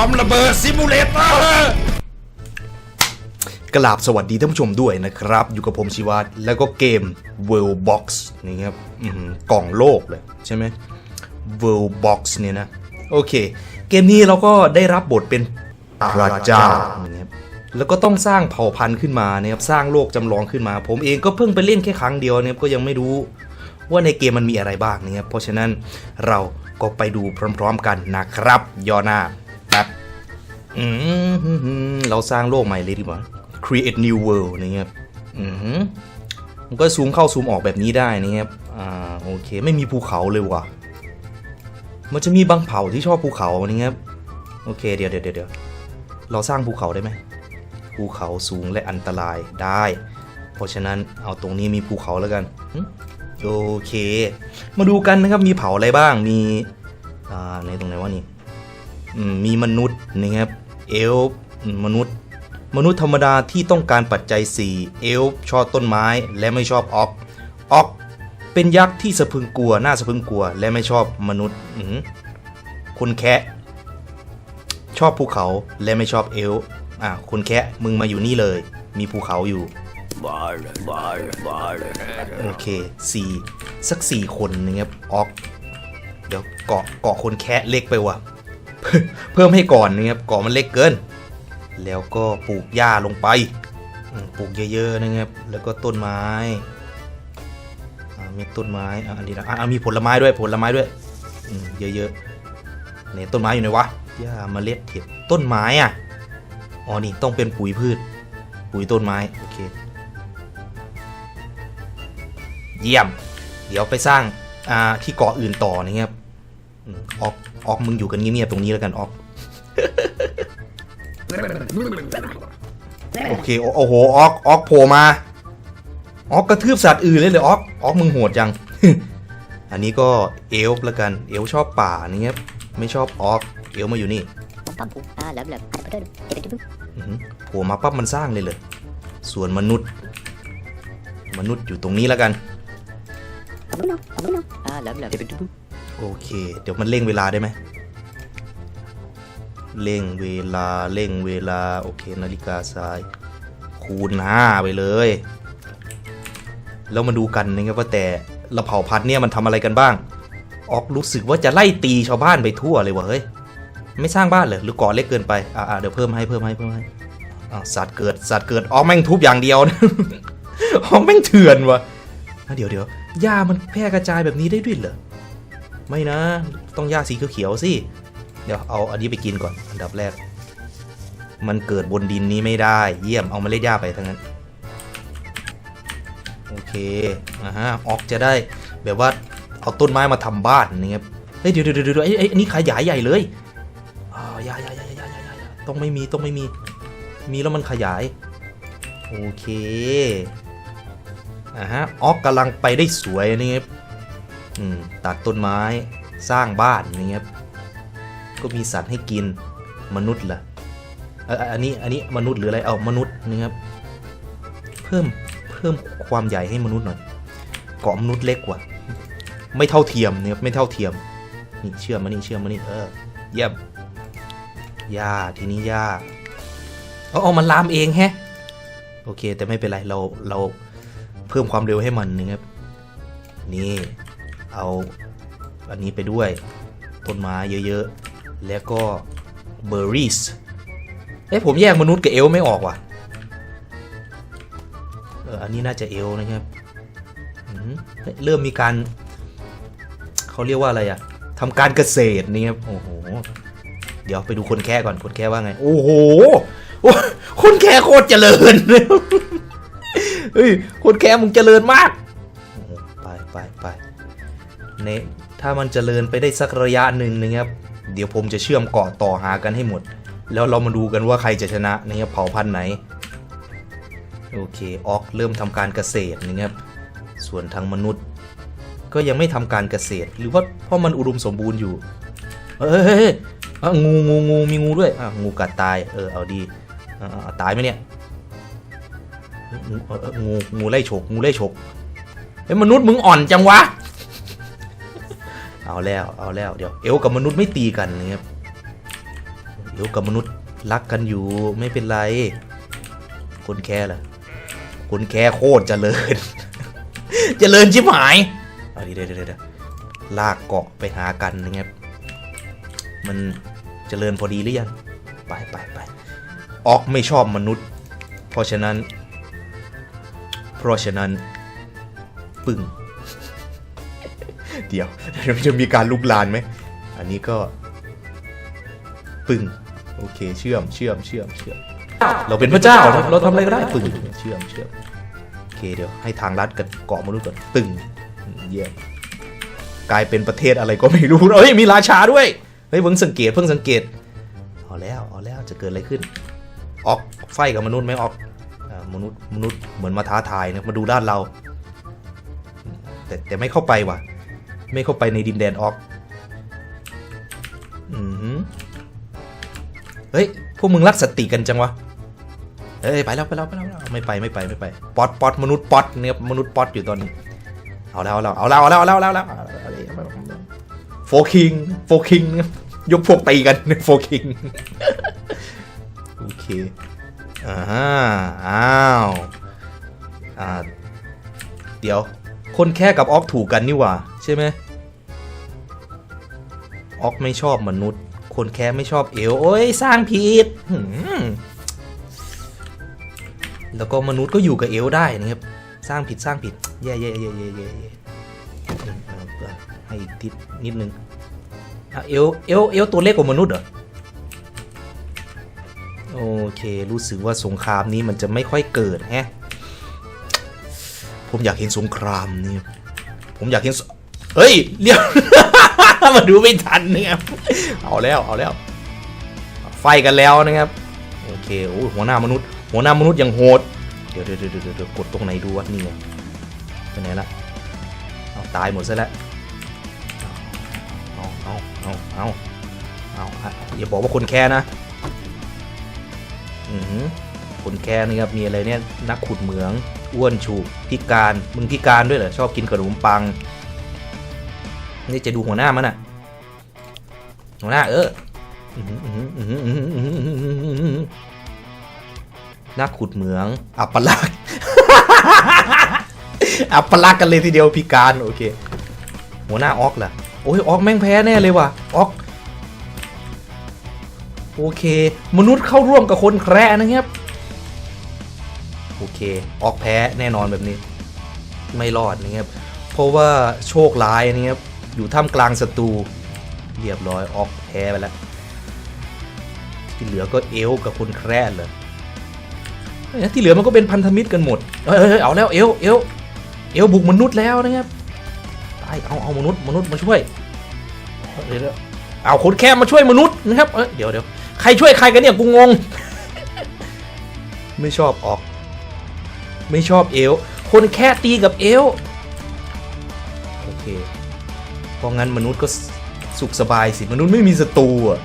อมระเบิดซิมูเลเตอร์กราบสวัสดีท่านผู้ชมด้วยนะครับ อยู่กับผมชิวัตแล้วก็เกม World Box นี่ครับกล่องโลกเลยใช่ไหม World Box เนี่ยนะ โอเค เกมนี้เราก็ได้รับบทเป็นพระเจ้านะครับแล้วก็ต้องสร้างเผ่าพันธุ์ขึ้นมานะครับสร้างโลกจำลองขึ้นมา ผมเองก็เพิ่งไปเล่นแค่ครั้งเดียวนะครับก็ยังไม่รู้ว่าในเกมมันมีอะไรบ้างนะครับเพราะฉะนั้นเราก็ไปดูพร้อม ๆ กันนะครับย่อหน้า อืมเราสร้างโลกใหม่เลยดีกว่า create new world นะครับอืมมันก็ซูมเข้าซูมออกแบบนี้ได้นะครับอ่าโอเคไม่มีภูเขาเลยว่ะ มันจะมีบางเผ่าที่ชอบภูเขานะครับโอเคเดี๋ยวเดี๋ยวเดี๋ยวเราสร้างภูเขาได้ไหมภูเขาสูงและอันตรายได้ เพราะฉะนั้นเอาตรงนี้มีภูเขาแล้วกันโอเค มาดูกันนะครับมีเผ่าอะไรบ้างมีอ่าในตรงไหนวะนี่ มีมนุษย์นะครับเอลฟ์มนุษย์ มนุษย์ธรรมดาที่ต้องการปัจจัย 4 เอลฟ์ชอบต้นไม้และไม่ชอบออกออกเป็นยักษ์ที่สะพึงกลัว น่าสะพึงกลัว และไม่ชอบมนุษย์คุณแคะชอบภูเขาและไม่ชอบเอลฟ์อะคุณแคะมึงมาอยู่นี่เลย มีภูเขาอยู่โอเคสี่สักสี่คนนะครับออก เดี๋ยวเกาะเกาะคนแคะเล็กไปว่ะ เพิ่มให้ก่อนนะครับกาะมันเล็กเกิน แล้วก็ปลูกหญ้าลงไปปลูกเยอะๆนะครับแล้วก็ต้นไม้มีต้นไม้อันนี้นะอะมีผลไม้ด้วยผลไม้ด้วยเยอะๆเนี่ยต้นไม้อยู่ไหนวะหญ้าเมล็ดเห็ดต้นไม้อะอ๋อนี่ต้องเป็นปุ๋ยพืช ปุ๋ยต้นไม้โอเคเยี่ยม เดี๋ยวไปสร้างที่เกาะอื่นต่อนะครับออก ออกมึงอยู่กันเงียบๆตรงนี้แล้วกันออก โอเคโอโอ้โหออกออกโผล่มา ออกกระทืบสัตว์อื่นเลยเลยออกออกมึงโหดจัง อันนี้ก็เอลฟ์แล้วกันเอลฟ์ชอบป่านี่ครับไม่ชอบออกเอลฟ์มาอยู่นี่ Pam pum, ah, lab lab, ada betul, ada betul. อื้อหือโผล่มาปั๊บมันสร้างเลยเลยส่วนมนุษย์ มนุษย์อยู่ตรงนี้แล้วกัน โอเค เดี๋ยวมันเร่งเวลาได้ไหมเร่งเวลาเร่งเวลา โอเคนาฬิกาซ้าย คูณห้าไปเลย แล้วมาดูกันนะครับว่าแต่ละเผ่าพันธุ์เนี่ยมันทำอะไรกันบ้าง ออกรู้สึกว่าจะไล่ตีชาวบ้านไปทั่วเลยวะเฮ้ยไม่สร้างบ้านเลยหรือกาะเล็กเกินไปอ่าเดี๋ยวเพิ่มให้เพิ่มให้เพิ่มให้อ่าสัตว์เกิดสัตว์เกิดออกแม่งทุบอย่างเดียวนะออกแม่งเถื่อนวะอะเดี๋ยวเดี๋ยวหญ้ามันแพร่กระจายแบบนี้ได้ด้วยเหรอ ไม่นะ ต้องหญ้าสีเขียวๆสิ เดี๋ยวเอาอันนี้ไปกินก่อนอันดับแรก มันเกิดบนดินนี้ไม่ได้ เยี่ยมเอาเมาเล็ดหญ้าไปทั้งนั้น โอเคอ่าฮะออกจะได้แบบว่าเอาต้นไม้มาทำบ้านนะครับเฮ้ยเดี๋ยวเดี๋ยวเดี๋ยวไอ้ไอ้นนี้ขยายใหญ่เลยอ่าอย่าอย่าอย่าอย่าอย่าอย่ายต้องไม่มีต้องไม่มี มีแล้วมันขยาย โอเคอ่าฮะออกกำลังไปได้สวยนะครับ ตัดต้นไม้สร้างบ้านอย่างเงี้ยครับก็มีสัตว์ให้กินมนุษย์ล่ะเอ่ออันนี้อันนี้มนุษย์หรืออะไรเอามนุษย์นะครับเพิ่มเพิ่มความใหญ่ให้มนุษย์หน่อยเกาะมนุษย์เล็กกว่า ไม่เท่าเทียมนะครับไม่เท่าเทียมนี่เชื่อมมานี่เชื่อมมานี่เออเยี่ยมหญ้าทีนี้หญ้าเอาเอามันลามเองแฮะโอเค แต่ไม่เป็นไรเราเราเพิ่มความเร็วให้มันนะครับนี่ เอาอันนี้ไปด้วยต้นไม้เยอะๆ แล้วก็เบอร์รี่สเอ้ผมแยกมนุษย์กับเอลไม่ออกว่ะเอออันนี้น่าจะเอลนะครับเริ่มมีการ เขาเรียกว่าอะไรอะทำการเกษตรนี่ครับโอ้โห เดี๋ยวไปดูคนแค่ก่อนคนแค่ว่าไง โอ้โหคนแค่โคตรเจริญเฮ้ยคนแค่มึงเจริญมาก นี่ยถ้ามันเจริญไปได้สักระยะหนึ่งนะครับเดี๋ยวผมจะเชื่อมเกาะต่อหากันให้หมด แล้วเรามาดูกันว่าใครจะชนะนะครับเผ่าพันธุ์ไหนโอเคออกเริ่มทำการเกษตรนะครับส่วนทางมนุษย์ ก็ยังไม่ทำการเกษตร หรือว่าเพราะมันอุดมสมบูรณ์อยู่เฮ้ยงูงูงูมีงูด้วยอะงูกัดตายเออเอาดีตายไหมเนี่ยงูงูงูไล่ฉกงูไล่ฉกเฮ้ยมนุษย์มึงอ่อนจังวะ เอาแล้วเอาแล้วเดี๋ยวเอลกับมนุษย์ไม่ตีกันนะครับเอเดี๋ยวกับมนุษย์รักกันอยู่ไม่เป็นไร คนแค่ล่ะคนแค่โคตรเจริญ เจริญชิบหายเอาดีเดี๋ยวเดี๋ยวเดี๋ยวลากเกาะไปหากันนะครับมันเจริญพอดีหรือยังไปไปไปออกไม่ชอบมนุษย์ เพราะฉะนั้น เพราะฉะนั้นปึ้ง เดี๋ยวมันจะมีการลุกลานไหม อันนี้ก็ ปึ้ง โอเค เชื่อมเชื่อมเชื่อมเชื่อม เราเป็นพระเจ้า เราเราทำอะไรก็ได้ ปึ้ง เชื่อมเชื่อมโอเค เดี๋ยวให้ทางลัดกันเกาะมนุษย์ก่อนตึงเยี่ยม กลายเป็นประเทศอะไรก็ไม่รู้ เฮ้ย มีราชาด้วย เฮ้ย เพิ่งสังเกต เพิ่งสังเกต เอาแล้ว เอาแล้ว จะเกิดอะไรขึ้น ออกไฟกับมนุษย์ไหมออกอ่ามนุษย์ มนุษย์ เหมือนมาท้าทายนะ มาดูด้านเรา แต่แต่ไม่เข้าไปว่ะ ไม่เข้าไปในดินแดนออกอือหือเฮ้ย พวกมึงรักสติกันจังวะเอ้ยไปแล้วไปแล้วไปแล้วไปแล้วไม่ไปไม่ไปไม่ไป ป๊อตป๊อตมนุษย์ป๊อตเนี่ยมนุษย์ป๊อตอยู่ตอนนี้ เอาแล้วเอาแล้วเอาแล้วเอาแล้วเอาแล้วเอาแล้วเอาแล้วโฟคิงโฟคิงยกพวกตีกันโฟคิง โอเค อ่า อ้าว อ่า เดี๋ยว คนแค่กับออกถูกกันนี่ว่า ใช่ไหมออกไม่ชอบมนุษย์ คนแค่ไม่ชอบเอวโอ้ยสร้างผิดแล้วก็มนุษย์ก็อยู่กับเอลได้นะครับ สร้างผิดสร้างผิดแย่แย่แย่แย่แย่ให้อีกทิศนิดนึงเอลเอลเอลตัวเล็กกว่ามนุษย์เหรอโอเค รู้สึกว่าสงครามนี้มันจะไม่ค่อยเกิดแฮะผมอยากเห็นสงครามนี่ผมอยากเห็น เฮ้ยเรียว มาดูไม่ทันนะครับเอาแล้วเอาแล้วไฟกันแล้วนะครับโอเคโอ้หัวหน้ามนุษย์ หัวหน้ามนุษย์ยังโหดเดี๋ยวเดี๋ยวเดี๋ยวเดี๋ยวกดตรงไหนดูวะนี่ไงไปไหนละเอาตายหมดซะแล้วเอาเอาเอาเอาเอาอย่าบอกว่าคนแค่นะอือหือคนแค่นี่ครับมีอะไรเนี่ยนักขุดเหมืองอ้วนชูพิการมึงพิการด้วยเหรอชอบกินขนมปัง นี่จะดูหัวหน้ามันอะ หัวหน้าเออหืออื้อหืออื้อหืออื้อหืออื้อหืออื้อหืออื้อหือนักขุดเหมือง อัปลักษ์อัปลักษ์กันเลยทีเดียวพิการโอเค หัวหน้าออกล่ะ โอ้ยออกแม่งแพ้แน่เลยว่ะออกโอเค มนุษย์เข้าร่วมกับคนแคร์นะครับ โอเค ออกแพ้แน่นอนแบบนี้ ไม่รอดนะครับ เพราะว่าโชคร้ายนะครับ อยู่ท่ามกลางศัตรูเรียบร้อยออกแพ้ไปแล้ว ที่เหลือก็เอลกับคนแคร์เลยที่เหลือมันก็เป็นพันธมิตรกันหมดเอ้ยเอ้ยเอ้ยเอาแล้วเอลเอลเอลบุกมนุษย์แล้วนะครับไปเอาเอามนุษย์มนุษย์มาช่วยเดี๋ยวเอาคนแค่มาช่วยมนุษย์นะครับเดี๋ยวเดี๋ยวใครช่วยใครกันเนี่ยกูงง ไม่ชอบออก ไม่ชอบเอลคนแค่ตีกับเอลโอเค เพราะงั้นมนุษย์ก็สุขสบายสิ มนุษย์ไม่มีศัตรูอะ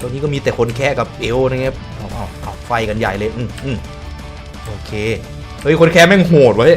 ตอนนี้ก็มีแต่คนแค่กับเอลนะครับเอาเอาเอาไฟกันใหญ่เลยอืมอืมโอเค เฮ้ย คนแค่แม่งโหดไว้ย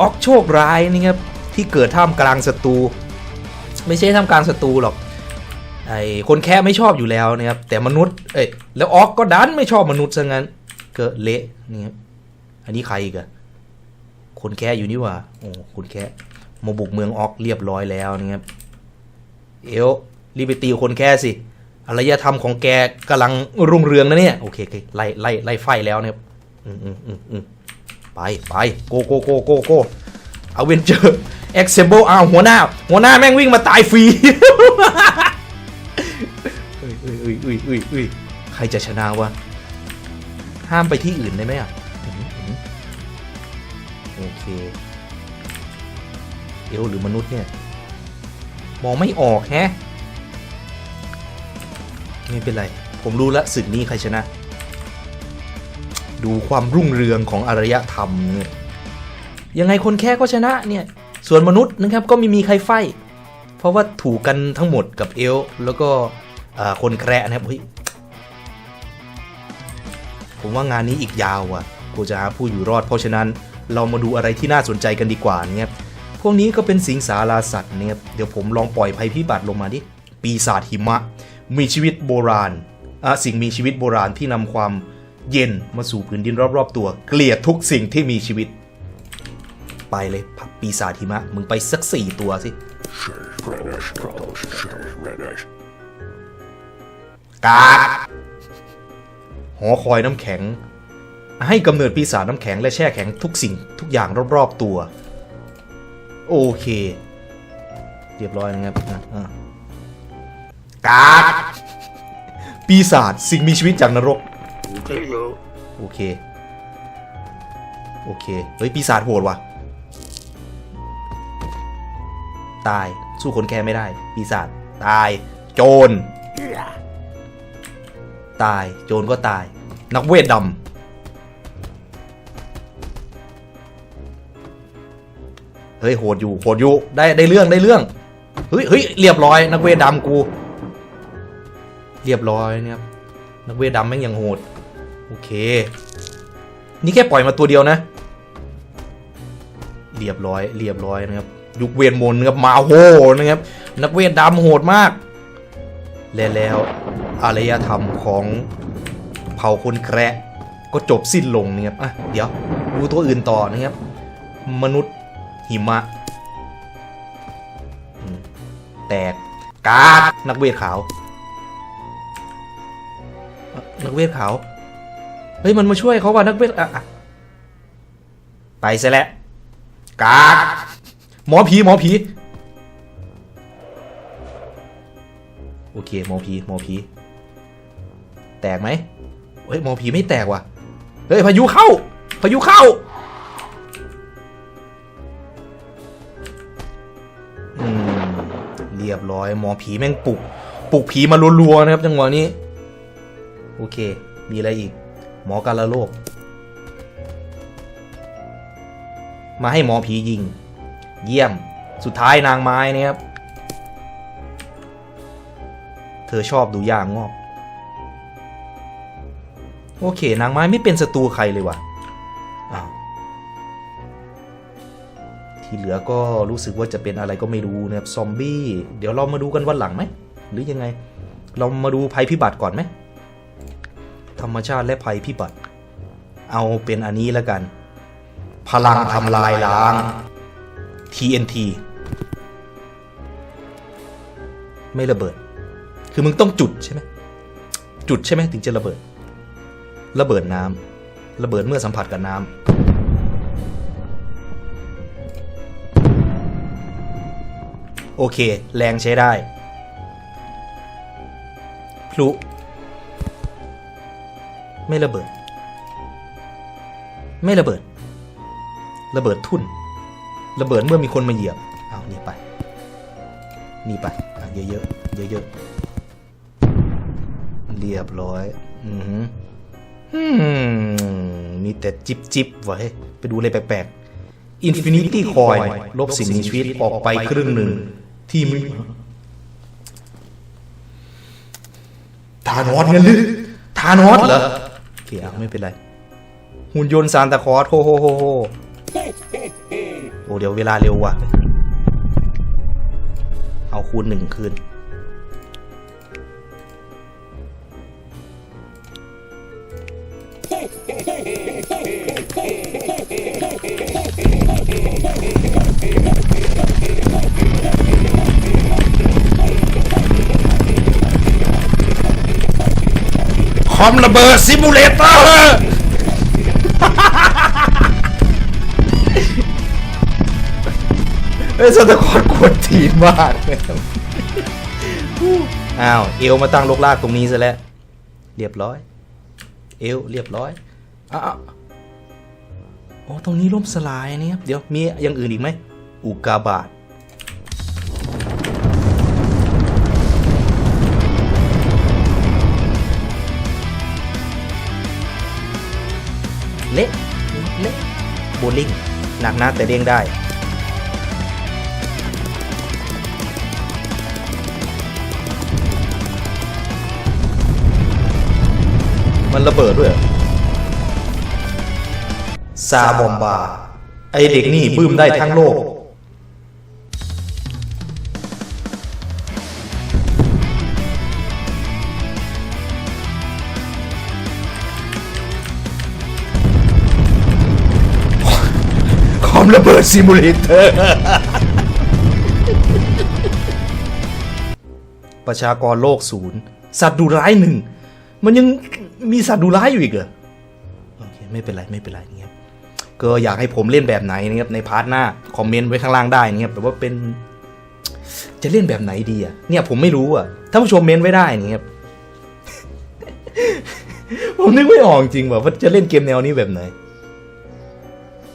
ออกโชคร้ายนี่ครับที่เกิดท่ามกลางศัตรูไม่ใช่ท่ามกลางศัตรูหรอกไอ้คนแค่ไม่ชอบอยู่แล้วนะครับแต่มนุษย์เอ้ยแล้วออกก็ดันไม่ชอบมนุษย์ซะงั้นเก็เละนี่ครับอันนี้ใครอีกอะคนแค่อยู่นี่ว่าโอ้คนแค่ มาบุกเมืองออกเรียบร้อยแล้วนะครับเอลรีบไปตีคนแค่สิอารยธรรมของแกกำลังรุ่งเรืองนะเนี่ย โอเคโอเคไล่ไล่ไล่ไฟแล้วนะครับอืมอืมอืมอืมไปไปโกโกโกโกโกเอาเวนเจอร์เอ็กเซเบิลอ้าวหัวหน้า หัวหน้าแม่งวิ่งมาตายฟรีเอ้ยเอ้ยเอ้ยเอ้ยอ้ยเอ้ยใครจะชนะวะ ห้ามไปที่อื่นได้ไหมอะโอเค อลหรือมนุษย์เนี่ยมองไม่ออกแฮะไม่เป็นไร ผมรู้ละศึกนี้ใครชนะ ดูความรุ่งเรืองของอารยธรรมเนี่ยยังไงคนแค่ก็ชนะเนี่ย ส่วนมนุษย์นะครับก็ไม่มีใครไฟ เพราะว่าถูกกันทั้งหมดกับเอลแล้วก็คนแคระนะครับเฮ้ยผมว่างานนี้อีกยาวอะกูจะหาผู้อยู่รอดเพราะฉะนั้นเรามาดูอะไรที่น่าสนใจกันดีกว่านะครับ วกนี้ก็เป็นสิงสาราสัตว์เนี่ยเดี๋ยวผมลองปล่อยภัยพิบัติลงมาดิ ปีศาจหิมะ มีชีวิตโบราณอะสิ่งมีชีวิตโบราณที่นำความเย็นมาสู่พื้นดินรอบๆ ตัว เกลียดทุกสิ่งที่มีชีวิต ไปเลยปีศาจหิมะ มึงไปสักสี่ตัวสิกาหอคอยน้ำแข็ง ให้กำเนิดปีศาจน้ำแข็งและแช่แข็งทุกสิ่งทุกอย่างรอบๆตัว โอเค เรียบร้อยนะครับอะอะกากปีศาจสิ่งมีชีวิตจากนรก โอเค โอเค เฮ้ย ปีศาจโหดว่ะ ตาย สู้คนแค่ไม่ได้ ปีศาจตาย โจร ตาย โจรก็ตาย นักเวทดำ เฮ้ยโหดอยู่โหดอยู่ได้ได้เรื่องได้เรื่องเฮ้ยเฮ้ยเรียบร้อย นักเวทดำกู เรียบร้อยเนี่ยครับนักเวทดำแม่งยังโหดโอเค นี่แค่ปล่อยมาตัวเดียวนะ เรียบร้อย เรียบร้อยนะครับยุคเวทมนต์นะครับมาโหนะครับนักเวทดำโหดมากและแล้วอารยธรรมของเผ่าคนแคระก็จบสิ้นลงนะครับอะเดี๋ยวดูตัวอื่นต่อนะครับมนุษย์ หิมะแตกกาดนักเวทขาว นักเวทขาว เฮ้ย มันมาช่วยเขาว่ะนักเวทอะไปซะแล้วกากหมอผีหมอผีโอเคหมอผีหมอผีแตกไหมเฮ้ยหมอผีไม่แตกว่ะเฮ้ยพายุเข้าพายุเข้า ยบร้อยหมอผีแม่งปลุกปลุกผีมารัวๆนะครับจังหวะนี้ โอเค มีอะไรอีก หมอการละโรคมาให้หมอผียิง เยี่ยมสุดท้ายนางไม้นี่ครับ เธอชอบดูย่างงอก โอเค นางไม้ไม่เป็นศัตรูใครเลยว่ะ ที่เหลือก็รู้สึกว่าจะเป็นอะไรก็ไม่รู้นะครับซอมบี้เดี๋ยวเรามาดูกันวันหลังไหมหรือยังไง เรามาดูภัยพิบัติก่อนไหมธรรมชาติและภัยพิบัติ เอาเป็นอันนี้แล้วกัน พลังทำลายล้าง TNT ไม่ระเบิด คือมึงต้องจุดใช่ไหมจุดใช่ไหมถึงจะระเบิด ระเบิดน้ำระเบิดเมื่อสัมผัสกับน้ำ โอเค แรงใช้ได้ พลุ ไม่ระเบิด ไม่ระเบิด ระเบิดทุ่น ระเบิดเมื่อมีคนมาเหยียบ เอานี่ไป นี่ไปเยอะเยอะเยอะเรียบร้อย อืมมีแต่จิบจิบๆไว้ไปดูอะไรแปลกๆ Infinity Coin ลบสิ่งมีชีวิตออกไปครึ่งหนึ่ง ที่มึงทานอสเงินหรือทานอสเหรอโอเคอะไม่เป็นไร หุ่นยนต์ซานตาคลอสโฮโฮโฮโฮโอ้เดี๋ยวเวลาเร็วว่ะ เอาคูณหนึ่งคืนค อมระเบิดซิมูเลเตอร์เฮ้ยสตาคอนกวนทีมากเลยอ้าว เอวมาตั้งลกลากตรงนี้ซะแล้ว เรียบร้อย เอวเรียบร้อยอ้าวโอ้ตรงนี้ล่มสลายนี่ครับ เดี๋ยวมีอย่างอื่นอีกไหมอุกาบาต เละเละโบลิ่งหนักนะแต่เด้งได้มันระเบิดด้วยซาบอมบา ไอเด็กนี่บื้มได้ทั้งโลก มระเบิดซิมูเลเตอร์ ประชากรโลกศูนย์สัตว์ดุร้ายหนึ่ง มันยังมีสัตว์ดุร้ายอยู่อีกเหรอ โอเค ไม่เป็นไร ไม่เป็นไรนะครับก็อยากให้ผมเล่นแบบไหนนะครับในพาร์ทหน้า คอมเมนต์ไว้ข้างล่างได้นะครับแต่ว่าเป็น จะเล่นแบบไหนดีอะ เนี่ยผมไม่รู้อะถ้านผู้ชมเมนต์ไว้ได้นะครับ ผมนึกไม่ออกจริงว่าว่าจะเล่นเกมแนวนี้แบบไหน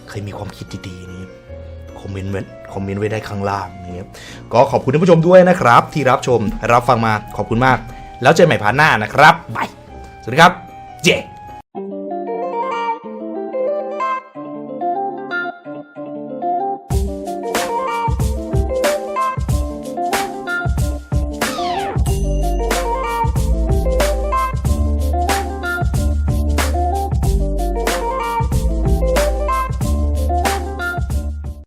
เคยมีความคิดดีๆนี้คอมเมนต์ไว้คอมเมนต์ไว้ได้ข้างล่างนะครับก็ขอบคุณท่านผู้ชมด้วยนะครับ ที่รับชมรับฟังมาขอบคุณมาก แล้วเจอกันใหม่พาร์ทหน้านะครับบายสวัสดีครับ เจ๊